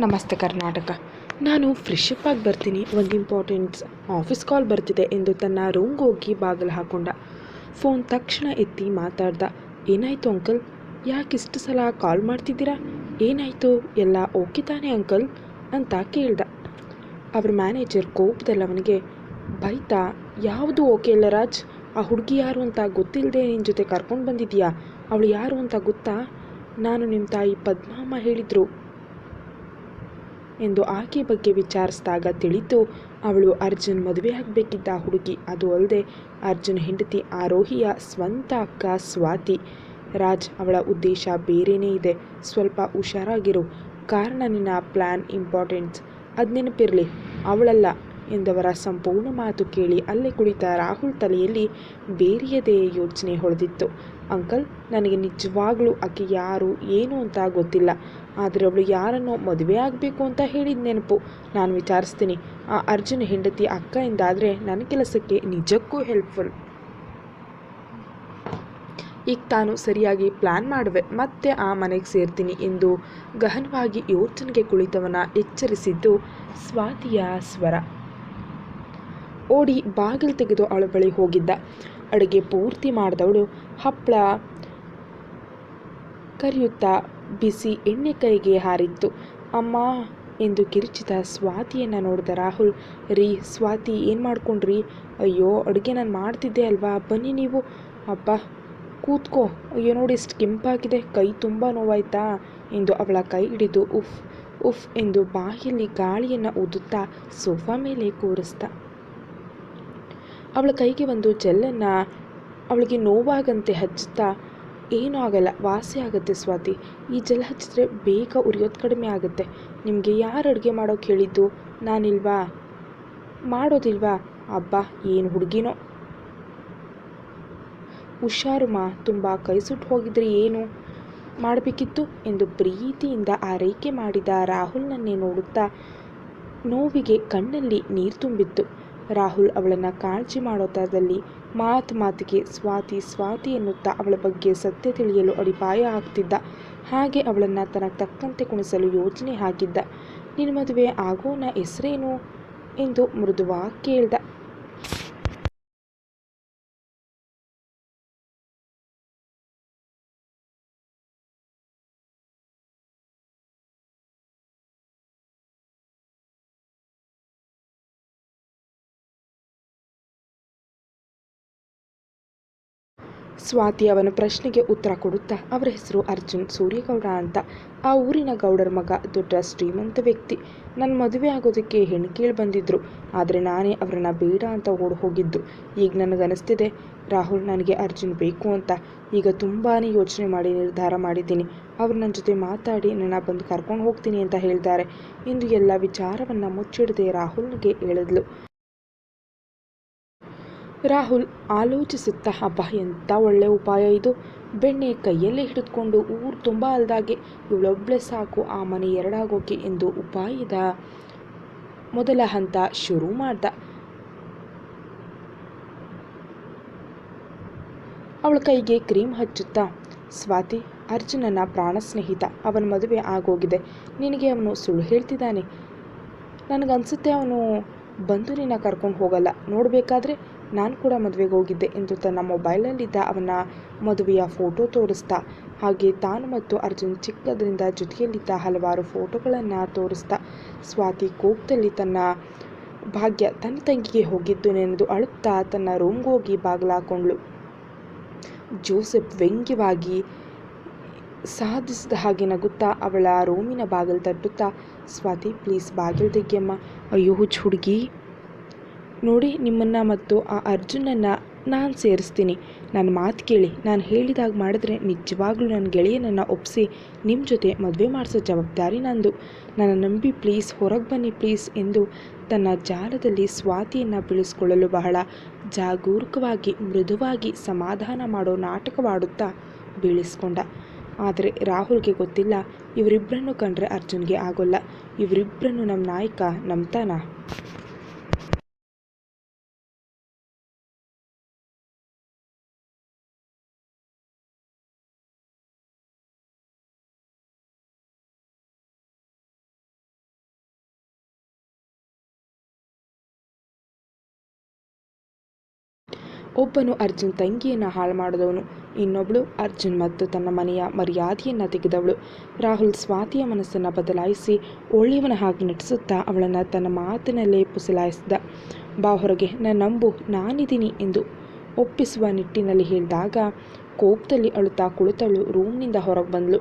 ನಮಸ್ತೆ ಕರ್ನಾಟಕ. ನಾನು ಫ್ರೆಶಪ್ ಆಗಿ ಬರ್ತೀನಿ. ಒಂದು ಇಂಪಾರ್ಟೆಂಟ್ಸ್ ಆಫೀಸ್ ಕಾಲ್ ಬರ್ತಿದೆ ಎಂದು ತನ್ನ ರೂಮ್ಗೆ ಹೋಗಿ ಬಾಗಿಲು ಹಾಕೊಂಡ. ಫೋನ್ ತಕ್ಷಣ ಎತ್ತಿ ಮಾತಾಡ್ದ. ಏನಾಯಿತು ಅಂಕಲ್? ಯಾಕೆ ಇಷ್ಟು ಸಲ ಕಾಲ್ ಮಾಡ್ತಿದ್ದೀರಾ? ಏನಾಯಿತು? ಎಲ್ಲ ಓಕೆ ತಾನೇ ಅಂಕಲ್? ಅಂತ ಕೇಳ್ದ. ಅವ್ರ ಮ್ಯಾನೇಜರ್ ಕೋಪದಲ್ಲಿ ಅವನಿಗೆ, ಬೈತಾ? ಯಾವುದು ಓಕೆ ಇಲ್ಲ ರಾಜ್? ಆ ಹುಡುಗಿ ಯಾರು ಅಂತ ಗೊತ್ತಿಲ್ಲದೆ ನಿನ್ನ ಜೊತೆ ಕರ್ಕೊಂಡು ಬಂದಿದ್ದೀಯಾ ಅವಳು ಯಾರು ಅಂತ ಗೊತ್ತಾ? ನಾನು ನಿಮ್ಮ ತಾಯಿ ಪದ್ಮಮ್ಮ ಹೇಳಿದರು. ಎಂದು ಆಕೆ ಬಗ್ಗೆ ವಿಚಾರಿಸಿದಾಗ ತಿಳಿತು, ಅವಳು ಅರ್ಜುನ್ ಮದುವೆ ಆಗಬೇಕಿದ್ದ ಹುಡುಗಿ. ಅದು ಅಲ್ಲದೆ ಅರ್ಜುನ್ ಹೆಂಡತಿ ಆರೋಹಿಯ ಸ್ವಂತ ಅಕ್ಕ ಸ್ವಾತಿ. ರಾಜ್, ಅವಳ ಉದ್ದೇಶ ಬೇರೆಯೇ ಇದೆ. ಸ್ವಲ್ಪ ಹುಷಾರಾಗಿರು. ಕಾರಣ ನಿನ್ನ ಪ್ಲ್ಯಾನ್ ಇಂಪಾರ್ಟೆಂಟ್. ಅದು ನೆನಪಿರಲಿ. ಅವಳಲ್ಲ ಎಂದವರ ಸಂಪೂರ್ಣ ಮಾತು ಕೇಳಿ ಅಲ್ಲೇ ಕುಳಿತ ರಾಹುಲ್ ತಲೆಯಲ್ಲಿ ಬೇರೆಯದೇ ಯೋಚನೆ ಹೊಳೆದಿತ್ತು. ಅಂಕಲ್, ನನಗೆ ನಿಜವಾಗ್ಲೂ ಆಕೆ ಯಾರು, ಏನು ಅಂತ ಗೊತ್ತಿಲ್ಲ. ಆದರೆ ಅವಳು ಯಾರನ್ನೋ ಮದುವೆ ಆಗಬೇಕು ಅಂತ ಹೇಳಿದ ನೆನಪು. ನಾನು ವಿಚಾರಿಸ್ತೀನಿ. ಆ ಅರ್ಜುನ ಹೆಂಡತಿ ಅಕ್ಕ ಎಂದಾದರೆ ನನ್ನ ಕೆಲಸಕ್ಕೆ ನಿಜಕ್ಕೂ ಹೆಲ್ಪ್ಫುಲ್ ಈಗ ತಾನು ಸರಿಯಾಗಿ ಪ್ಲ್ಯಾನ್ ಮಾಡುವೆ. ಮತ್ತೆ ಆ ಮನೆಗೆ ಸೇರ್ತೀನಿ ಎಂದು ಗಹನವಾಗಿ ಯೋಚನೆಗೆ ಕುಳಿತವನ ಎಚ್ಚರಿಸಿದ್ದು ಸ್ವಾತಿಯ ಸ್ವರ. ಓಡಿ ಬಾಗಿಲು ತೆಗೆದು ಅವಳ ಬಳಿ ಹೋಗಿದ್ದ. ಅಡುಗೆ ಪೂರ್ತಿ ಮಾಡಿದವಳು. ಹಪ್ಪಳ ಕರಿಯುತ್ತಾ ಬಿಸಿ ಎಣ್ಣೆ ಕೈಗೆ ಹಾರಿತ್ತು. ಅಮ್ಮ, ಎಂದು ಕಿರುಚಿದ ಸ್ವಾತಿಯನ್ನು ನೋಡಿದ ರಾಹುಲ್, ರೀ, ಸ್ವಾತಿ, ಏನು ಮಾಡ್ಕೊಂಡ್ರಿ? ಅಯ್ಯೋ, ಅಡುಗೆ ನಾನು ಮಾಡ್ತಿದ್ದೆ ಅಲ್ವಾ? ಬನ್ನಿ ನೀವು. ಅಪ್ಪ ಕೂತ್ಕೋ. ಅಯ್ಯೋ, ನೋಡಿ ಇಷ್ಟು ಕೆಂಪಾಗಿದೆ. ಕೈ ತುಂಬ ನೋವಾಯ್ತಾ? ಎಂದು ಅವಳ ಕೈ ಹಿಡಿದು ಉಫ್ ಉಫ್ ಎಂದು ಬಾಯಲ್ಲಿ ಗಾಳಿಯನ್ನು ಊದುತ್ತಾ ಸೋಫಾ ಮೇಲೆ ಕೂರಿಸ್ದ ಅವಳ ಕೈಗೆ ಒಂದು ಜೆಲ್ಲನ್ನು ಅವಳಿಗೆ ನೋವಾಗಂತೆ ಹಚ್ಚುತ್ತಾ, ಏನೂ ಆಗಲ್ಲ, ವಾಸಿ ಆಗುತ್ತೆ ಸ್ವಾತಿ. ಈ ಜೆಲ್ ಹಚ್ಚಿದ್ರೆ ಬೇಗ ಉರಿಯೋದು ಕಡಿಮೆ ಆಗುತ್ತೆ. ನಿಮಗೆ ಯಾರು ಅಡುಗೆ ಮಾಡೋಕೆ ಹೇಳಿದ್ದು? ನಾನಿಲ್ವಾ? ಮಾಡೋದಿಲ್ವಾ? ಅಬ್ಬಾ, ಏನು ಹುಡುಗಿನೋ. ಹುಷಾರು ಮಾ, ತುಂಬ ಕೈ ಸುಟ್ಟು ಹೋಗಿದ್ರೆ ಏನು? ಮಾಡಬೇಕಿತ್ತು? ಎಂದು ಪ್ರೀತಿಯಿಂದ ಆರೈಕೆ ಮಾಡಿದ ರಾಹುಲ್ನನ್ನೇ ನೋಡುತ್ತಾ ನೋವಿಗೆ ಕಣ್ಣಲ್ಲಿ ನೀರು ತುಂಬಿತ್ತು. ರಾಹುಲ್ ಅವಳನ್ನು ಕಾಳಜಿ ಮಾಡೋ ಥರದಲ್ಲಿ ಮಾತು ಮಾತಿಗೆ ಸ್ವಾತಿ ಸ್ವಾತಿ ಎನ್ನುತ್ತಾ ಅವಳ ಬಗ್ಗೆ ಸತ್ಯ ತಿಳಿಯಲು ಅಡಿಪಾಯ ಹಾಕ್ತಿದ್ದ ಹಾಗೆ ಅವಳನ್ನು ತನ್ನ ತಕ್ಕಂತೆ ಕುಣಿಸಲು ಯೋಚನೆ ಹಾಕಿದ್ದ ನಿನ್ನ ಮದುವೆ ಆಗೋನ ಹೆಸರೇನು? ಎಂದು ಮೃದುವಾಗಿ ಕೇಳ್ದ. ಸ್ವಾತಿ ಅವನ ಪ್ರಶ್ನೆಗೆ ಉತ್ತರ ಕೊಡುತ್ತಾ ಅವರ ಹೆಸರು ಅರ್ಜುನ್ ಸೂರ್ಯಗೌಡ ಅಂತ. ಆ ಊರಿನ ಗೌಡರ ಮಗ, ದೊಡ್ಡ ಶ್ರೀಮಂತ ವ್ಯಕ್ತಿ. ನನ್ನ ಮದುವೆ ಆಗೋದಕ್ಕೆ ಹೆಣ್ಣು ಕೇಳಿ ಬಂದಿದ್ದರು ಆದರೆ ನಾನೇ ಅವರನ್ನು ಬೇಡ ಅಂತ ಓಡಿ ಹೋಗಿದ್ದು. ಈಗ ನನಗನ್ನಿಸ್ತಿದೆ, ರಾಹುಲ್ ನನಗೆ ಅರ್ಜುನ್ ಬೇಕು ಅಂತ. ಈಗ ತುಂಬಾ ಯೋಚನೆ ಮಾಡಿ, ನಿರ್ಧಾರ ಮಾಡಿದ್ದೀನಿ. ಅವ್ರು ನನ್ನ ಜೊತೆ ಮಾತಾಡಿ, ನನ್ನ ಬಂದು ಕರ್ಕೊಂಡು ಹೋಗ್ತೀನಿ ಅಂತ ಹೇಳಿದ್ದಾರೆ ಇಂದು ಎಲ್ಲ ವಿಚಾರವನ್ನು ಮುಚ್ಚಿಡದೆ ರಾಹುಲ್ಗೆ ಹೇಳಿದ್ಲು. ರಾಹುಲ್ ಆಲೋಚಿಸುತ್ತಾ ಹಬ್ಬ ಎಂಥ ಒಳ್ಳೆ ಉಪಾಯ ಇದು. ಬೆಣ್ಣೆ ಕೈಯಲ್ಲೇ ಹಿಡಿದುಕೊಂಡು ಊರು ತುಂಬ ಅಲ್ದಾಗೆ ಇವಳೊಬ್ಬಳೆ ಸಾಕು, ಆ ಮನೆ ಎರಡಾಗೋಕೆ ಎಂದು ಉಪಾಯದ ಮೊದಲ ಹಂತ ಶುರು ಮಾಡ್ದ. ಅವಳ ಕೈಗೆ ಕ್ರೀಮ್ ಹಚ್ಚುತ್ತಾ, ಸ್ವಾತಿ, ಅರ್ಜುನನ ಪ್ರಾಣ ಸ್ನೇಹಿತ, ಅವನ ಮದುವೆ ಆಗೋಗಿದೆ. ನಿನಗೆ ಅವನು ಸುಳ್ಳು ಹೇಳ್ತಿದ್ದಾನೆ. ನನಗನ್ಸುತ್ತೆ ಅವನು ಬಂದು ನಿನ್ನ ಕರ್ಕೊಂಡು ಹೋಗಲ್ಲ. ನೋಡಬೇಕಾದ್ರೆ ನಾನು ಕೂಡ ಮದುವೆಗೆ ಹೋಗಿದ್ದೆ ಎಂದು ತನ್ನ ಮೊಬೈಲಲ್ಲಿದ್ದ ಅವನ ಮದುವೆಯ ಫೋಟೋ ತೋರಿಸ್ತಾ, ಹಾಗೆ ತಾನು ಮತ್ತು ಅರ್ಜುನ್ ಚಿಕ್ಕದರಿಂದ ಜೊತೆಯಲ್ಲಿದ್ದ ಹಲವಾರು ಫೋಟೋಗಳನ್ನು ತೋರಿಸ್ತಾ, ಸ್ವಾತಿ ಕೋಪದಲ್ಲಿ ತನ್ನ ಭಾಗ್ಯ ತನ್ನ ತಂಗಿಗೆ ಹೋಗಿದ್ದು ನೆನೆದು ಅಳುತ್ತಾ ತನ್ನ ರೂಮ್ಗೆ ಹೋಗಿ ಬಾಗಿಲಾಕೊಂಡ್ಳು ಜೋಸೆಫ್ ವ್ಯಂಗ್ಯವಾಗಿ ಸಾಧಿಸಿದ ಹಾಗೆ ನಗುತ್ತಾ ಅವಳ ರೂಮಿನ ಬಾಗಿಲು ತಟ್ಟುತ್ತಾ, ಸ್ವಾತಿ ಪ್ಲೀಸ್ ಬಾಗಿಲು ತೆಗಿಯಮ್ಮ. ಅಯ್ಯೋ, ಹುಚ್ಚು ಹುಡುಗಿ. ನೋಡಿ ನಿಮ್ಮನ್ನು ಮತ್ತು ಆ ಅರ್ಜುನನ್ನು ನಾನು ಸೇರಿಸ್ತೀನಿ. ನನ್ನ ಮಾತು ಕೇಳಿ, ನಾನು ಹೇಳಿದಾಗ ಮಾಡಿದ್ರೆ ನಿಜವಾಗ್ಲೂ ನನ್ನ ಗೆಳೆಯನನ್ನು ಒಪ್ಪಿಸಿ ನಿಮ್ಮ ಜೊತೆ ಮದುವೆ ಮಾಡಿಸೋ ಜವಾಬ್ದಾರಿ ನಂದು. ನನ್ನ ನಂಬಿ ಪ್ಲೀಸ್ ಹೊರಗೆ ಬನ್ನಿ ಪ್ಲೀಸ್ ಎಂದು ತನ್ನ ಜಾಲದಲ್ಲಿ ಸ್ವಾತಿಯನ್ನು ಬೀಳಿಸ್ಕೊಳ್ಳಲು ಬಹಳ ಜಾಗರೂಕವಾಗಿ, ಮೃದುವಾಗಿ ಸಮಾಧಾನ ಮಾಡೋ ನಾಟಕವಾಡುತ್ತಾ ಬೀಳಿಸ್ಕೊಂಡ. ಆದರೆ ರಾಹುಲ್ಗೆ ಗೊತ್ತಿಲ್ಲ ಇವರಿಬ್ಬರನ್ನು ಕಂಡ್ರೆ ಅರ್ಜುನ್ಗೆ ಆಗೋಲ್ಲ. ಇವರಿಬ್ಬರನ್ನು ನಮ್ಮ ನಾಯಕ ನಂಬ್ತಾನ? ಒಬ್ಬನು ಅರ್ಜುನ್ ತಂಗಿಯನ್ನು ಹಾಳು ಮಾಡಿದವನು. ಇನ್ನೊಬ್ಬಳು ಅರ್ಜುನ್ ಮತ್ತು ತನ್ನ ಮನೆಯ ಮರ್ಯಾದೆಯನ್ನು ತೆಗೆದವಳು. ರಾಹುಲ್ ಸ್ವಾತಿಯ ಮನಸ್ಸನ್ನು ಬದಲಾಯಿಸಿ ಒಳ್ಳೆಯವನ ಹಾಗೆ ನಟಿಸುತ್ತಾ ಅವಳನ್ನು ತನ್ನ ಮಾತಿನಲ್ಲೇ ಪುಸಲಾಯಿಸಿದ. ಬಾ ಹೊರಗೆ, ನಾನು ನಂಬು, ನಾನಿದ್ದೀನಿ ಎಂದು ಒಪ್ಪಿಸುವ ನಿಟ್ಟಿನಲ್ಲಿ ಹೇಳಿದಾಗ ಕೋಪದಲ್ಲಿ ಅಳುತ್ತಾ ಕುಳಿತಳು ರೂಮ್ನಿಂದ ಹೊರಗೆ ಬಂದಳು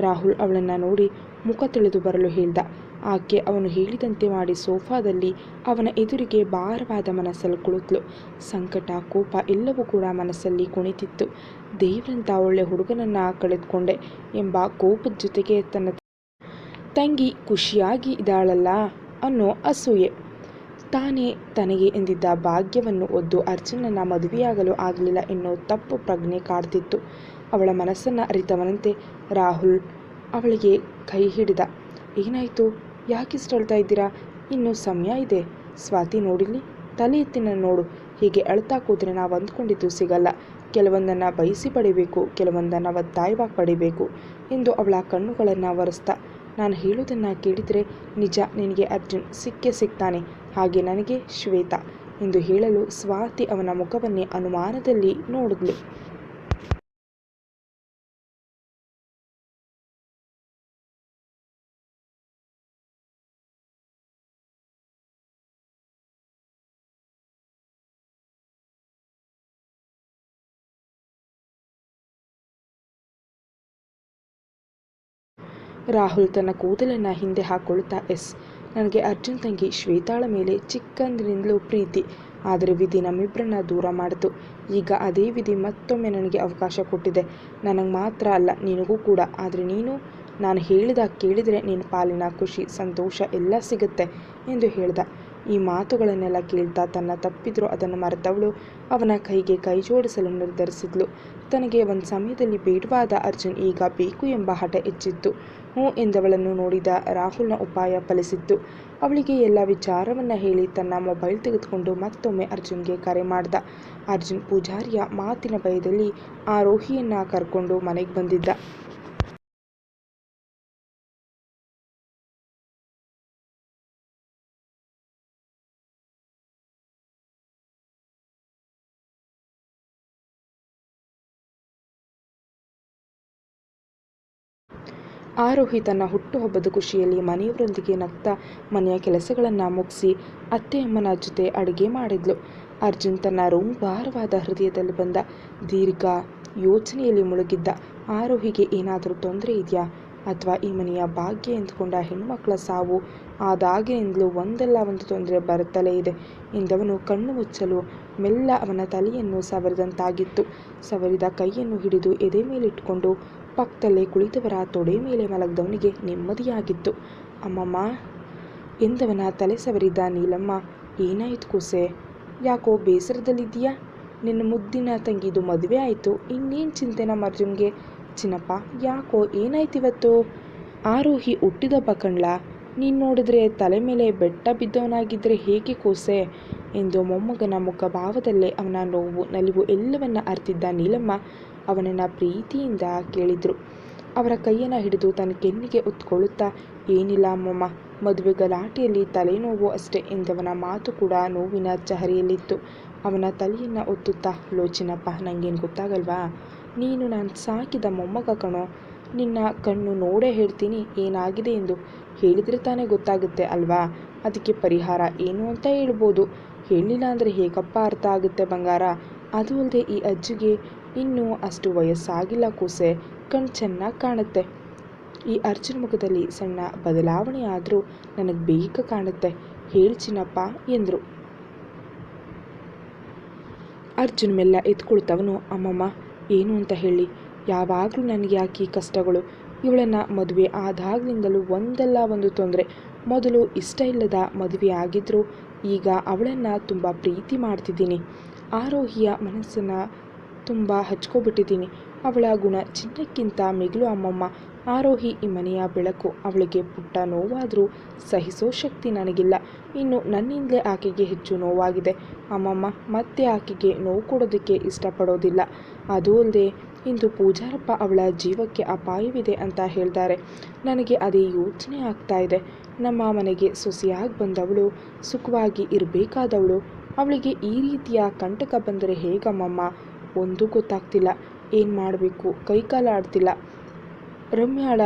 ರಾಹುಲ್ ಅವಳನ್ನು ನೋಡಿ ಮುಖ ತಿಳಿದು ಬರಲು ಹೇಳ್ದ. ಆಕೆ ಅವನು ಹೇಳಿದಂತೆ ಮಾಡಿ ಸೋಫಾದಲ್ಲಿ ಅವನ ಎದುರಿಗೆ ಭಾರವಾದ ಮನಸ್ಸಲ್ಲಿ ಕುಳಿತಳು. ಸಂಕಟ, ಕೋಪ ಎಲ್ಲವೂ ಕೂಡ ಮನಸ್ಸಲ್ಲಿ ಕುಣಿತಿತ್ತು. ದೇವರಂತ ಒಳ್ಳೆ ಹುಡುಗನನ್ನು ಕಳೆದುಕೊಂಡೆ ಎಂಬ ಕೋಪದ ಜೊತೆಗೆ ತನ್ನ ತಂಗಿ ಖುಷಿಯಾಗಿ ಇದ್ದಾಳಲ್ಲ ಅನ್ನೋ ಅಸೂಯೆ. ತಾನೇ ತನಗೆ ಎಂದಿದ್ದ ಭಾಗ್ಯವನ್ನು ಒದ್ದು ಅರ್ಜುನನ ಮದುವೆಯಾಗಲು ಆಗಲಿಲ್ಲ ಎನ್ನೋ ತಪ್ಪು ಪ್ರಜ್ಞೆ ಕಾಡ್ತಿತ್ತು. ಅವಳ ಮನಸ್ಸನ್ನು ಅರಿತವನಂತೆ ರಾಹುಲ್ ಅವಳಿಗೆ ಕೈ ಹಿಡಿದ. ಏನಾಯಿತು? ಯಾಕಿಷ್ಟು ಅಳ್ತಾ ಇದ್ದೀರಾ? ಇನ್ನೂ ಸಮಯ ಇದೆ. ಸ್ವಾತಿ ನೋಡಿಲಿ ತಲೆ ಎತ್ತಿನ ನೋಡು. ಹೀಗೆ ಅಳ್ತಾ ಕೂತ್ರೆ ನಾವು ಅಂದ್ಕೊಂಡಿದ್ದು ಸಿಗಲ್ಲ. ಕೆಲವೊಂದನ್ನು ಬಯಸಿ ಪಡಿಬೇಕು, ಕೆಲವೊಂದನ್ನು ಒತ್ತಾಯವಾಗಿ ಪಡಿಬೇಕು ಎಂದು ಅವಳ ಕಣ್ಣುಗಳನ್ನು ಒರೆಸ್ತಾ. ನಾನು ಹೇಳೋದನ್ನು ಕೇಳಿದರೆ ನಿಜ, ನಿನಗೆ ಅರ್ಜುನ್ ಸಿಕ್ಕೇ ಸಿಗ್ತಾನೆ. ಹಾಗೆ ನನಗೆ ಶ್ವೇತಾ ಎಂದು ಹೇಳಲು ಸ್ವಾತಿ ಅವನ ಮುಖವನ್ನೇ ಅನುಮಾನದಲ್ಲಿ ನೋಡಿದ್ಲು. ರಾಹುಲ್ ತನ್ನ ಕೂದಲನ್ನು ಹಿಂದೆ ಹಾಕ್ಕೊಳ್ಳುತ್ತಾ ಎಸ್, ನನಗೆ ಅರ್ಜುನ್ ತಂಗಿ ಶ್ವೇತಾಳ ಮೇಲೆ ಚಿಕ್ಕಂದಿನಿಂದಲೂ ಪ್ರೀತಿ. ಆದರೆ ವಿಧಿ ನಮ್ಮಿಬ್ಬರನ್ನ ದೂರ ಮಾಡಿತು. ಈಗ ಅದೇ ವಿಧಿ ಮತ್ತೊಮ್ಮೆ ನನಗೆ ಅವಕಾಶ ಕೊಟ್ಟಿದೆ. ನನಗೆ ಮಾತ್ರ ಅಲ್ಲ, ನಿನಗೂ ಕೂಡ. ಆದರೆ ನೀನು, ನಾನು ಹೇಳಿದ ಕೇಳಿದರೆ ನಿನ್ನ ಪಾಲಿನ ಖುಷಿ, ಸಂತೋಷ ಎಲ್ಲ ಸಿಗುತ್ತೆ, ಎಂದು ಹೇಳ್ದ. ಈ ಮಾತುಗಳನ್ನೆಲ್ಲ ಕೇಳ್ತಾ ತನ್ನ ತಪ್ಪಿದ್ರು ಅದನ್ನು ಮರೆತವಳು. ಅವನ ಕೈಗೆ ಕೈ ಜೋಡಿಸಲು ನಿರ್ಧರಿಸಿದ್ಲು. ತನಗೆ ಒಂದು ಸಮಯದಲ್ಲಿ ಬೇಡವಾದ ಅರ್ಜುನ್ ಈಗ ಬೇಕು ಎಂಬ ಹಠ ಹೆಚ್ಚಿತ್ತು. ಹ್ಞೂ ಎಂದವಳನ್ನು ನೋಡಿದ ರಾಹುಲ್ನ ಉಪಾಯ ಫಲಿಸಿತ್ತು. ಅವಳಿಗೆ ಎಲ್ಲ ವಿಚಾರವನ್ನು ಹೇಳಿ ತನ್ನ ಮೊಬೈಲ್ ತೆಗೆದುಕೊಂಡು ಮತ್ತೊಮ್ಮೆ ಅರ್ಜುನ್ಗೆ ಕರೆ ಮಾಡ್ದ. ಅರ್ಜುನ್ ಪೂಜಾರಿಯ ಮಾತಿನ ಭಯದಲ್ಲಿ ಆರೋಹಿಯನ್ನ ಕರ್ಕೊಂಡು ಮನೆಗೆ ಬಂದಿದ್ದ. ಆರೋಹಿ ತನ್ನ ಹುಟ್ಟುಹಬ್ಬದ ಖುಷಿಯಲ್ಲಿ ಮನೆಯವರೊಂದಿಗೆ ನಗ್ತ ಮನೆಯ ಕೆಲಸಗಳನ್ನು ಮುಗಿಸಿ ಅತ್ತೆಯಮ್ಮನ ಜೊತೆ ಅಡುಗೆ ಮಾಡಿದ್ಲು. ಅರ್ಜುನ್ ತನ್ನ ರೂಮ್ ಭಾರವಾದ ಹೃದಯದಲ್ಲಿ ಬಂದ ದೀರ್ಘ ಯೋಚನೆಯಲ್ಲಿ ಮುಳುಗಿದ್ದ, ಆರೋಹಿಗೆ ಏನಾದರೂ ತೊಂದರೆ ಇದೆಯಾ? ಅಥವಾ ಈ ಮನೆಯ ಭಾಗ್ಯ ಎಂದುಕೊಂಡ ಹೆಣ್ಣುಮಕ್ಕಳ ಸಾವು ಆದಾಗಿನಿಂದಲೂ ಒಂದಲ್ಲ ಒಂದು ತೊಂದರೆ ಬರುತ್ತಲೇ ಇದೆ ಎಂದವನು ಕಣ್ಣು ಮುಚ್ಚಲು ಮೆಲ್ಲ ಅವನ ತಲೆಯನ್ನು ಸವರಿದಂತಾಗಿತ್ತು. ಸವರಿದ ಕೈಯನ್ನು ಹಿಡಿದು ಎದೆ ಮೇಲಿಟ್ಟುಕೊಂಡು ಪಕ್ಕದಲ್ಲೇ ಕುಳಿತವರ ತೊಡೆ ಮೇಲೆ ಮಲಗಿದವನಿಗೆ ನೆಮ್ಮದಿಯಾಗಿತ್ತು. ಅಮ್ಮಮ್ಮ, ಎಂದವನ ತಲೆ ಸವರಿದ ನೀಲಮ್ಮ, ಏನಾಯಿತು ಕೂಸೆ? ಯಾಕೋ ಬೇಸರದಲ್ಲಿದ್ದೀಯಾ? ನಿನ್ನ ಮುದ್ದಿನ ತಂಗಿದು ಮದುವೆ ಆಯಿತು, ಇನ್ನೇನು ಚಿಂತೆ ನಮ್ಮ ಅರ್ಜುನ್ಗೆ? ಚಿನ್ನಪ್ಪ, ಯಾಕೋ ಏನಾಯ್ತಿವತ್ತು ಆರೋಹಿ ಹುಟ್ಟಿದಬ್ಬ ಕಣ್ಲ ನೀನು ನೋಡಿದ್ರೆ ತಲೆ ಮೇಲೆ ಬೆಟ್ಟ ಬಿದ್ದವನಾಗಿದ್ದರೆ ಹೇಗೆ ಕೂಸೆ? ಎಂದು ಮೊಮ್ಮಗನ ಮುಖ ಭಾವದಲ್ಲೇ ಅವನ ನೋವು, ನಲಿವು ಎಲ್ಲವನ್ನ ಅರ್ತಿದ್ದ ನೀಲಮ್ಮ ಅವನನ್ನು ಪ್ರೀತಿಯಿಂದ ಕೇಳಿದ್ರು. ಅವರ ಕೈಯನ್ನು ಹಿಡಿದು ತನ್ನ ಕೆನ್ನಿಗೆ ಉತ್ಕೊಳ್ಳುತ್ತಾ ಏನಿಲ್ಲ ಅಮ್ಮಮ್ಮ, ಮದುವೆ ಗಲಾಟೆಯಲ್ಲಿ ತಲೆನೋವು ಅಷ್ಟೇ ಎಂದವನ ಮಾತು ಕೂಡ ನೋವಿನ ಚಹರಿಯಲ್ಲಿತ್ತು. ಅವನ ತಲೆಯನ್ನು ಒತ್ತುತ್ತಾ, ಲೋಚಿನಪ್ಪ ನನಗೇನು ಗೊತ್ತಾಗಲ್ವಾ? ನೀನು ನಾನು ಸಾಕಿದ ಮೊಮ್ಮಗ ಕಣೋ, ನಿನ್ನ ಕಣ್ಣು ನೋಡೇ ಹೇಳ್ತೀನಿ, ಏನಾಗಿದೆ ಎಂದು. ಹೇಳಿದರೆ ತಾನೇ ಗೊತ್ತಾಗುತ್ತೆ ಅಲ್ವಾ? ಅದಕ್ಕೆ ಪರಿಹಾರ ಏನು ಅಂತ ಹೇಳ್ಬೋದು. ಹೇಳಿಲ್ಲ ಅಂದರೆ ಹೇಗಪ್ಪ ಅರ್ಥ ಆಗುತ್ತೆ ಬಂಗಾರ? ಅದು ಅಲ್ಲದೆ ಈ ಅಜ್ಜಿಗೆ ಇನ್ನೂ ಅಷ್ಟು ವಯಸ್ಸಾಗಿಲ್ಲ ಕೂಸೆ ಕಣ್ ಚೆನ್ನಾಗಿ ಕಾಣುತ್ತೆ. ಈ ಅರ್ಜುನ್ ಮುಖದಲ್ಲಿ ಸಣ್ಣ ಬದಲಾವಣೆ ಆದರೂ ನನಗೆ ಬೇಗ ಕಾಣುತ್ತೆ ಹೇಳ್ಚಿನಪ್ಪ ಎಂದರು. ಅರ್ಜುನ್ ಮೆಲ್ಲ ಎತ್ಕೊಳ್ತವನು, ಅಮ್ಮಮ್ಮ, ಏನು ಅಂತ ಹೇಳಿ. ಯಾವಾಗಲೂ ನನಗೆ ಯಾಕೆ ಕಷ್ಟಗಳು? ಇವಳನ್ನು ಮದುವೆ ಆದಾಗ್ಲಿಂದಲೂ ಒಂದಲ್ಲ ಒಂದು ತೊಂದರೆ. ಮೊದಲು ಇಷ್ಟ ಇಲ್ಲದ ಮದುವೆ ಆಗಿದ್ದರೂ ಈಗ ಅವಳನ್ನು ತುಂಬ ಪ್ರೀತಿ ಮಾಡ್ತಿದ್ದೀನಿ. ಆರೋಹಿಯ ಮನಸ್ಸನ್ನು ತುಂಬ ಹಚ್ಕೊಬಿಟ್ಟಿದ್ದೀನಿ. ಅವಳ ಗುಣ ಚಿನ್ನಕ್ಕಿಂತ ಮಿಗಿಲು ಅಮ್ಮಮ್ಮ. ಆರೋಹಿ ಈ ಮನೆಯ ಬೆಳಕು ಅವಳಿಗೆ ಪುಟ್ಟ ನೋವಾದರೂ ಸಹಿಸೋ ಶಕ್ತಿ ನನಗಿಲ್ಲ. ಇನ್ನು ನನ್ನಿಂದಲೇ ಆಕೆಗೆ ಹೆಚ್ಚು ನೋವಾಗಿದೆ. ಅಮ್ಮಮ್ಮ, ಮತ್ತೆ ಆಕೆಗೆ ನೋವು ಕೊಡೋದಕ್ಕೆ ಇಷ್ಟಪಡೋದಿಲ್ಲ. ಅದೂ ಅಲ್ಲದೆ ಇಂದು ಪೂಜಾರಪ್ಪ ಅವಳ ಜೀವಕ್ಕೆ ಅಪಾಯವಿದೆ ಅಂತ ಹೇಳ್ತಾರೆ. ನನಗೆ ಅದೇ ಯೋಚನೆ ಆಗ್ತಾ ಇದೆ. ನಮ್ಮ ಮನೆಗೆ ಸೊಸೆಯಾಗಿ ಬಂದವಳು, ಸುಖವಾಗಿ ಇರಬೇಕಾದವಳು. ಅವಳಿಗೆ ಈ ರೀತಿಯ ಕಂಟಕ ಬಂದರೆ ಹೇಗಮ್ಮಮ್ಮ? ಒಂದೂ ಗೊತ್ತಾಗ್ತಿಲ್ಲ. ಏನು ಮಾಡಬೇಕು? ಕೈಕಾಲ ಆಡ್ತಿಲ್ಲ. ರಮ್ಯಾಳ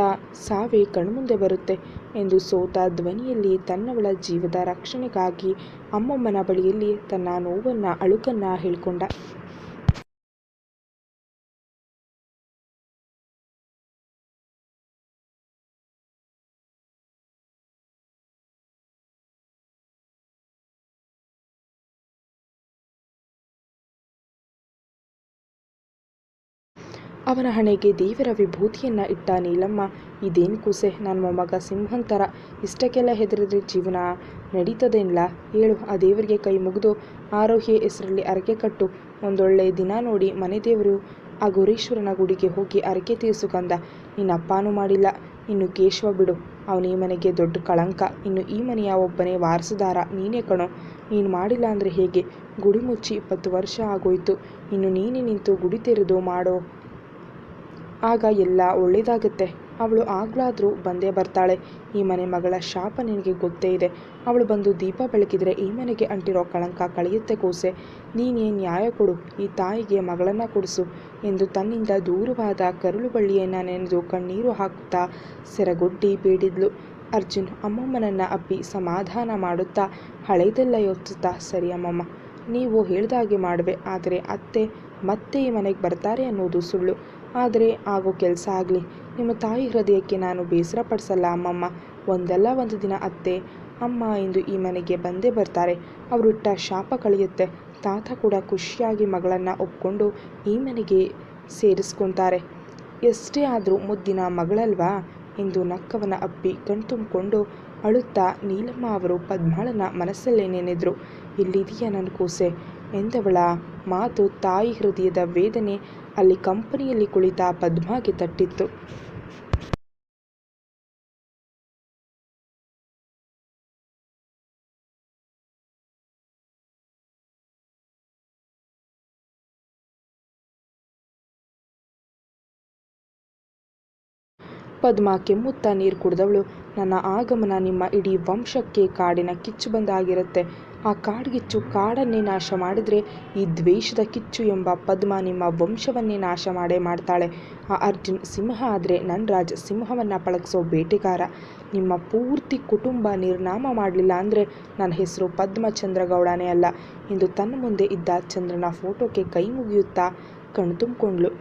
ಸಾವೇ ಕಣ್ಮುಂದೆ ಬರುತ್ತೆ ಎಂದು ಸೋತ ಧ್ವನಿಯಲ್ಲಿ ತನ್ನವಳ ಜೀವದ ರಕ್ಷಣೆಗಾಗಿ ಅಮ್ಮಮ್ಮನ ಬಳಿಯಲ್ಲಿ ತನ್ನ ನೋವನ್ನು ಅಳುಕನ್ನ ಹೇಳ್ಕೊಂಡ. ಅವನ ಹಣೆಗೆ ದೇವರ ವಿಭೂತಿಯನ್ನ ಇಟ್ಟ ನೀಲಮ್ಮ, ಇದೇನು ಕೂಸೆ ನನ್ನ ಮೊಮ್ಮಗ ಸಿಂಹನ್ ಥರ ಇಷ್ಟಕ್ಕೆಲ್ಲ ಹೆದರಿದ್ರೆ ಜೀವನ ನಡೀತದೇನಿಲ್ಲ ಹೇಳು, ಆ ದೇವರಿಗೆ ಕೈ ಮುಗಿದು ಆರೋಹ್ಯ ಹೆಸರಲ್ಲಿ ಅರಕೆ ಕಟ್ಟು, ಒಂದೊಳ್ಳೆ ದಿನ ನೋಡಿ ಮನೆ ದೇವರು ಆ ಗುರೀಶ್ವರನ ಗುಡಿಗೆ ಹೋಗಿ ಅರಕೆ ತೀರಿಸು ಕಂದ. ನಿನ್ನ ಅಪ್ಪನೂ ಮಾಡಿಲ್ಲ, ಇನ್ನು ಕೇಶವ ಬಿಡು. ಅವನ ಈ ಮನೆಗೆ ದೊಡ್ಡ ಕಳಂಕ, ಇನ್ನು ಈ ಮನೆಯ ಒಬ್ಬನೇ ವಾರಸುದಾರ. ನೀನೇ ಕಣೋ, ನೀನು ಮಾಡಿಲ್ಲ ಅಂದರೆ ಹೇಗೆ? ಗುಡಿ ಮುಚ್ಚಿ ಇಪ್ಪತ್ತು ವರ್ಷ ಆಗೋಯ್ತು, ಇನ್ನು ನೀನೇ ನಿಂತು ಗುಡಿ ತೆರೆದು ಮಾಡೋ ಆಗ ಎಲ್ಲ ಒಳ್ಳೇದಾಗುತ್ತೆ. ಅವಳು ಆಗ್ಲಾದರೂ ಬಂದೇ ಬರ್ತಾಳೆ. ಈ ಮನೆ ಮಗಳ ಶಾಪ ನಿನಗೆ ಗೊತ್ತೇ ಇದೆ. ಅವಳು ಬಂದು ದೀಪ ಬೆಳಕಿದ್ರೆ ಈ ಮನೆಗೆ ಅಂಟಿರೋ ಕಳಂಕ ಕಳೆಯುತ್ತೆ ಕೂಸೆ. ನೀನೇ ನ್ಯಾಯ ಕೊಡು, ಈ ತಾಯಿಗೆ ಮಗಳನ್ನ ಕೊಡಿಸು ಎಂದು ತನ್ನಿಂದ ದೂರವಾದ ಕರುಳು ಬಳ್ಳಿಯನ್ನು ನೆನೆದು ಕಣ್ಣೀರು ಹಾಕುತ್ತಾ ಸೆರಗೊಡ್ಡಿ ಬೇಡಿದ್ಲು ಅರ್ಜುನ್ ಅಮ್ಮಮ್ಮನನ್ನ ಅಪ್ಪಿ ಸಮಾಧಾನ ಮಾಡುತ್ತಾ ಹಳೆಯದೆಲ್ಲ ಯೋಚಿಸುತ್ತಾ, ಸರಿ ಅಮ್ಮಮ್ಮ, ನೀವು ಹೇಳ್ದಾಗೆ ಮಾಡುವೆ. ಆದರೆ ಅತ್ತೆ ಮತ್ತೆ ಈ ಮನೆಗೆ ಬರ್ತಾರೆ ಅನ್ನೋದು ಸುಳ್ಳು. ಆದರೆ ಆಗೋ ಕೆಲಸ ಆಗಲಿ. ನಿಮ್ಮ ತಾಯಿ ಹೃದಯಕ್ಕೆ ನಾನು ಬೇಸರ ಪಡಿಸಲ್ಲ, ಅಮ್ಮಮ್ಮ. ಒಂದಲ್ಲ ಒಂದು ದಿನ ಅತ್ತೆ, ಅಮ್ಮ ಎಂದು ಈ ಮನೆಗೆ ಬಂದೇ ಬರ್ತಾರೆ. ಅವರಿಟ್ಟ ಶಾಪ ಕಳೆಯುತ್ತೆ. ತಾತ ಕೂಡ ಖುಷಿಯಾಗಿ ಮಗಳನ್ನು ಒಪ್ಕೊಂಡು ಈ ಮನೆಗೆ ಸೇರಿಸ್ಕೊತಾರೆ. ಎಷ್ಟೇ ಆದರೂ ಮುದ್ದಿನ ಮಗಳಲ್ವಾ? ಎಂದು ನಕ್ಕವನ ಅಪ್ಪಿ ಕಣ್ತುಂಬಿಕೊಂಡು ಅಳುತ್ತಾ, ನೀಲಮ್ಮ ಅವರು ಪದ್ಮಾಳನ ಮನಸ್ಸಲ್ಲೇ ನೆನೆದ್ರು. ಇಲ್ಲಿದೆಯಾ ನನ್ನ ಕೂಸೆ? ಎಂದವಳ ಮಾತು ತಾಯಿ ಹೃದಯದ ವೇದನೆ ಅಲ್ಲಿ ಕಂಪನಿಯಲ್ಲಿ ಕುಳಿತ ಪದ್ಮಾಗೆ ತಟ್ಟಿತ್ತು. ಪದ್ಮ ಕೆಮ್ಮುತ್ತಾ ನೀರು ಕುಡಿದವಳು. ನನ್ನ ಆಗಮನ ನಿಮ್ಮ ಇಡೀ ವಂಶಕ್ಕೆ ಕಾಡಿನ ಕಿಚ್ಚು ಬಂದಾಗಿರುತ್ತೆ. ಆ ಕಾಡ್ಗಿಚ್ಚು ಕಾಡನ್ನೇ ನಾಶ ಮಾಡಿದರೆ ಈ ದ್ವೇಷದ ಕಿಚ್ಚು ಎಂಬ ಪದ್ಮ ನಿಮ್ಮ ವಂಶವನ್ನೇ ನಾಶ ಮಾಡೇ ಮಾಡ್ತಾಳೆ. ಆ ಅರ್ಜುನ್ ಸಿಂಹ ಆದರೆ ರಾಜ ಸಿಂಹವನ್ನು ಪಳಗಿಸೋ ಬೇಟೆಗಾರ. ನಿಮ್ಮ ಪೂರ್ತಿ ಕುಟುಂಬ ನಿರ್ನಾಮ ಮಾಡಲಿಲ್ಲ ಅಂದರೆ ನನ್ನ ಹೆಸರು ಪದ್ಮ ಚಂದ್ರಗೌಡನೇ ಅಲ್ಲ. ಎಂದು ತನ್ನ ಮುಂದೆ ಇದ್ದ ಚಂದ್ರನ ಫೋಟೋಕ್ಕೆ ಕೈ ಮುಗಿಯುತ್ತಾ ಕಣ್ತುಂಬ್ಕೊಂಡ್ಳು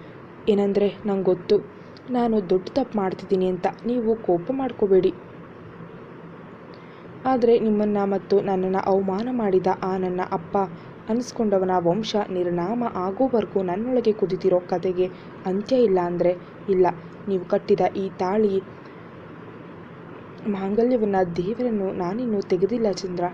ಏನಂದರೆ ನಂಗೆ ಗೊತ್ತು ನಾನು ದೊಡ್ಡ ತಪ್ಪು ಮಾಡ್ತಿದ್ದೀನಿ ಅಂತ. ನೀವು ಕೋಪ ಮಾಡ್ಕೋಬೇಡಿ. ಆದರೆ ನಿಮ್ಮನ್ನು ಮತ್ತು ನನ್ನನ್ನು ಅವಮಾನ ಮಾಡಿದ ಆ ನನ್ನ ಅಪ್ಪ. ಅನಿಸ್ಕೊಂಡವನ ವಂಶ ನಿರ್ನಾಮ ಆಗೋವರೆಗೂ ನನ್ನೊಳಗೆ ಕುದಿತಿರೋ ಕತೆಗೆ ಅಂತ್ಯ ಇಲ್ಲ ಅಂದರೆ ಇಲ್ಲ. ನೀವು ಕಟ್ಟಿದ ಈ ತಾಳಿ ಮಾಂಗಲ್ಯವನ್ನು ದೇವರನ್ನು ನಾನಿನ್ನೂ ತೆಗೆದಿಲ್ಲ ಚಂದ್ರ.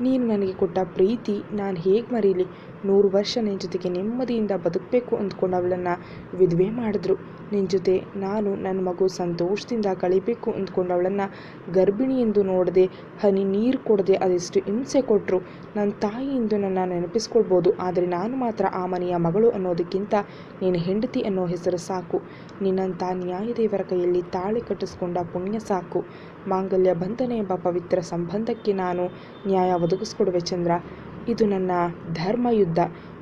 ನೀನು ನನಗೆ ಕೊಟ್ಟ ಪ್ರೀತಿ ನಾನು ಹೇಗೆ ಮರೀಲಿ? ನೂರು ವರ್ಷ ನಿನ್ನ ಜೊತೆಗೆ ನೆಮ್ಮದಿಯಿಂದ ಬದುಕಬೇಕು ಅಂದ್ಕೊಂಡವಳನ್ನು ವಿಧವೆ ಮಾಡಿದ್ರು. ನಿನ್ನ ಜೊತೆ ನಾನು ನನ್ನ ಮಗು ಸಂತೋಷದಿಂದ ಕಳಿಬೇಕು ಅಂದ್ಕೊಂಡವಳನ್ನು ಗರ್ಭಿಣಿ ಎಂದು ನೋಡದೆ, ಹನಿ ನೀರು ಕೊಡದೆ ಅದೆಷ್ಟು ಹಿಂಸೆ ಕೊಟ್ಟರು ನನ್ನ ತಾಯಿ ಎಂದು ನನ್ನ ನೆನಪಿಸ್ಕೊಳ್ಬೋದು, ಆದರೆ ನಾನು ಮಾತ್ರ ಆ ಮನೆಯ ಮಗಳು ಅನ್ನೋದಕ್ಕಿಂತ ನೀನು ಹೆಂಡತಿ ಅನ್ನೋ ಹೆಸರು ಸಾಕು. ನಿನ್ನಂಥ ನ್ಯಾಯದೇವರ ಕೈಯಲ್ಲಿ ತಾಳಿ ಕಟ್ಟಿಸ್ಕೊಂಡ ಪುಣ್ಯ ಸಾಕು. ಮಾಂಗಲ್ಯ ಬಂಧನ ಎಂಬ ಪವಿತ್ರ ಸಂಬಂಧಕ್ಕೆ ನಾನು ನ್ಯಾಯ ಒದಗಿಸ್ಕೊಡುವೆ ಚಂದ್ರ. ಇದು ನನ್ನ ಧರ್ಮಯುದ್ಧ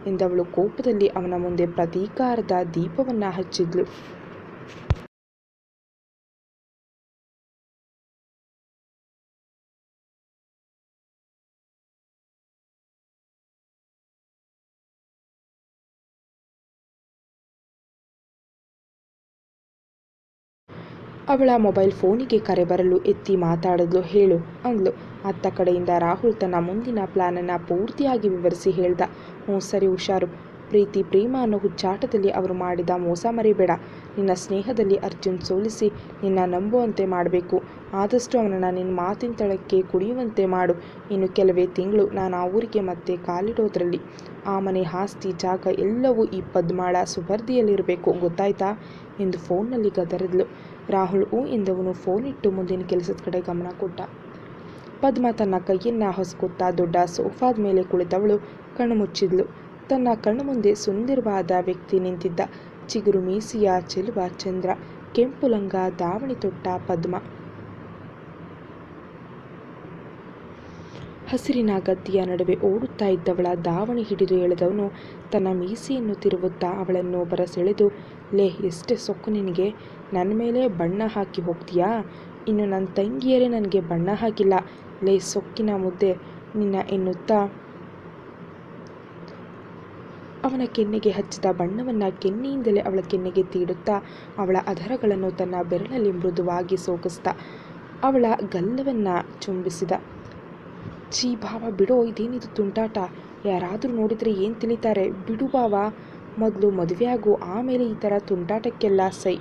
ಎಂದವಳು ಕೋಪದಲ್ಲಿ ಅವನ ಮುಂದೆ ಪ್ರತೀಕಾರದ ದೀಪವನ್ನು ಹಚ್ಚಿದ್ಲು. ಅವಳ ಮೊಬೈಲ್ ಫೋನಿಗೆ ಕರೆ ಬರಲು ಎತ್ತಿ ಮಾತಾಡಿದ್ಲು ಹೇಳು, ಅಂದ್ಲು. ಅತ್ತ ಕಡೆಯಿಂದ ರಾಹುಲ್ ತನ್ನ ಮುಂದಿನ ಪ್ಲಾನನ್ನು ಪೂರ್ತಿಯಾಗಿ ವಿವರಿಸಿ ಹೇಳ್ದ, ಹ್ಞೂ ಸರಿ ಹುಷಾರು. ಪ್ರೀತಿ, ಪ್ರೇಮ ಅನ್ನೋ ಹುಚ್ಚಾಟದಲ್ಲಿ ಅವರು ಮಾಡಿದ ಮೋಸ ಮರಿಬೇಡ. ನಿನ್ನ ಸ್ನೇಹದಲ್ಲಿ ಅರ್ಜುನ್ ಸೋಲಿಸಿ ನಿನ್ನ ನಂಬುವಂತೆ ಮಾಡಬೇಕು. ಆದಷ್ಟು ಅವನನ್ನು ನಿನ್ನ ಮಾತಿನ ತಳಕ್ಕೆ ಕುಡಿಯುವಂತೆ ಮಾಡು. ಇನ್ನು ಕೆಲವೇ ತಿಂಗಳು ನಾನು ಆ ಊರಿಗೆ ಮತ್ತೆ ಕಾಲಿಡೋದ್ರಲ್ಲಿ. ಆ ಮನೆ ಆಸ್ತಿ, ಜಾಗ ಎಲ್ಲವೂ ಈ ಪದ್ಮಾಳ ಸುಬರ್ದಿಯಲ್ಲಿರಬೇಕು ಗೊತ್ತಾಯ್ತಾ? ಎಂದು ಫೋನ್ನಲ್ಲಿ ಗದರಿದ್ಲು. ರಾಹುಲ್ ಊ ಎಂದವನು ಫೋನಿಟ್ಟು ಮುಂದಿನ ಕೆಲಸದ ಕಡೆ ಗಮನ ಕೊಟ್ಟ. ಪದ್ಮ ತನ್ನ ಕೈಯನ್ನ ಹೊಸಕುತ್ತಾ ದೊಡ್ಡ ಸೋಫಾದ ಮೇಲೆ ಕುಳಿತವಳು ಕಣ್ಣು ಮುಚ್ಚಿದ್ಲು. ತನ್ನ ಕಣ್ಣು ಮುಂದೆ ಸುಂದರವಾದ ವ್ಯಕ್ತಿ ನಿಂತಿದ್ದ ಚಿಗುರು ಮೀಸಿಯ ಚೆಲುವ ಚಂದ್ರ, ಕೆಂಪು ಲಂಗ, ದಾವಣಿ ತೊಟ್ಟ ಪದ್ಮ. ಹಸಿರಿನ ಗದ್ದೆಯ ನಡುವೆ ಓಡುತ್ತಾ ಇದ್ದವಳ ದಾವಣಿ ಹಿಡಿದು ಎಳೆದವನು ತನ್ನ ಮೀಸೆಯನ್ನು ತಿರುವುತ್ತಾ ಅವಳನ್ನು ಬರಸೆಳೆದು ಲೇ, ಎಷ್ಟೇ ಸೊಕ್ಕು ನಿನಗೆ. ನನ್ನ ಮೇಲೆ ಬಣ್ಣ ಹಾಕಿ ಹೋಗ್ತೀಯಾ? ಇನ್ನು ನನ್ನ ತಂಗಿಯರೇ ನನಗೆ ಬಣ್ಣ ಹಾಕಿಲ್ಲ. ಲೇ ಸೊಕ್ಕಿನ ಮುದ್ದೆ ನಿನ್ನ ಎನ್ನುತ್ತಾ? ಅವನ ಕೆನ್ನೆಗೆ ಹಚ್ಚಿದ ಬಣ್ಣವನ್ನು ಕೆನ್ನೆಯಿಂದಲೇ ಅವಳ ಕೆನ್ನೆಗೆ ತೀಡುತ್ತಾ, ಅವಳ ಅಧರಗಳನ್ನು ತನ್ನ ಬೆರಳಲ್ಲಿ ಮೃದುವಾಗಿ ಸೋಕಿಸ್ತಾ, ಅವಳ ಗಲ್ಲವನ್ನು ಚುಂಬಿಸಿದ. ಚೀ ಭಾವ, ಬಿಡೋ, ಇದೇನಿದು ತುಂಟಾಟ? ಯಾರಾದರೂ ನೋಡಿದರೆ ಏನು ತಿಳಿತಾರೆ? ಬಿಡು ಭಾವ, ಮೊದಲು ಮದುವೆಯಾಗು, ಆಮೇಲೆ ಈ ಥರ ತುಂಟಾಟಕ್ಕೆಲ್ಲ ಸೈ.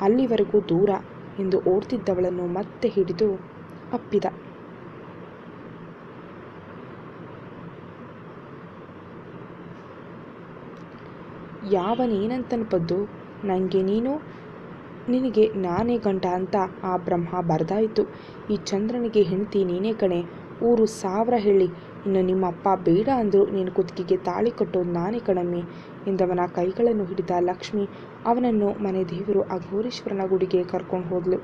ಅಲ್ಲಿವರೆಗೂ ದೂರ ಎಂದು ಓಡ್ತಿದ್ದವಳನ್ನು ಮತ್ತೆ ಹಿಡಿದು ಅಪ್ಪಿದ. ಯಾವನೇನಂತನ ಪದ್ದು ನನಗೆ ನೀನು, ನಿನಗೆ ನಾನೇ ಗಂಟ ಅಂತ ಆ ಬ್ರಹ್ಮ ಬರ್ದಾಯಿತು. ಈ ಚಂದ್ರನಿಗೆ ಹೆಂಡತಿ ನೀನೇ ಕಣೆ. ಊರು ಸಾವಿರ ಹೇಳಿ. ಇನ್ನು ನಿಮ್ಮಪ್ಪ ಬೇಡ ಅಂದರು ನೀನು ಕುತ್ತಿಗೆಗೆ ತಾಳಿ ಕಟ್ಟೋದು ನಾನೇ ಕಣಮ್ಮಿ ಎಂದವನ ಕೈಗಳನ್ನು ಹಿಡಿದ ಲಕ್ಷ್ಮಿ ಅವನನ್ನು ಮನೆ ದೇವರು ಅಘೋರೀಶ್ವರನ ಗುಡಿಗೆ ಕರ್ಕೊಂಡು ಹೋದ್ಲು.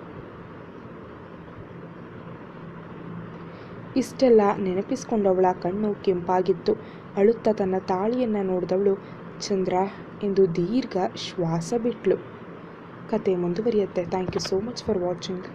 ಇಷ್ಟೆಲ್ಲ ನೆನಪಿಸ್ಕೊಂಡವಳ ಕಣ್ಣು ಕೆಂಪಾಗಿತ್ತು. ಅಳುತ್ತಾ ತನ್ನ ತಾಳಿಯನ್ನು ನೋಡಿದವಳು ಚಂದ್ರ ಎಂದು ದೀರ್ಘ ಶ್ವಾಸ ಬಿಟ್ಲು. ಕತೆ ಮುಂದುವರಿಯುತ್ತೆ. Thank you so much for watching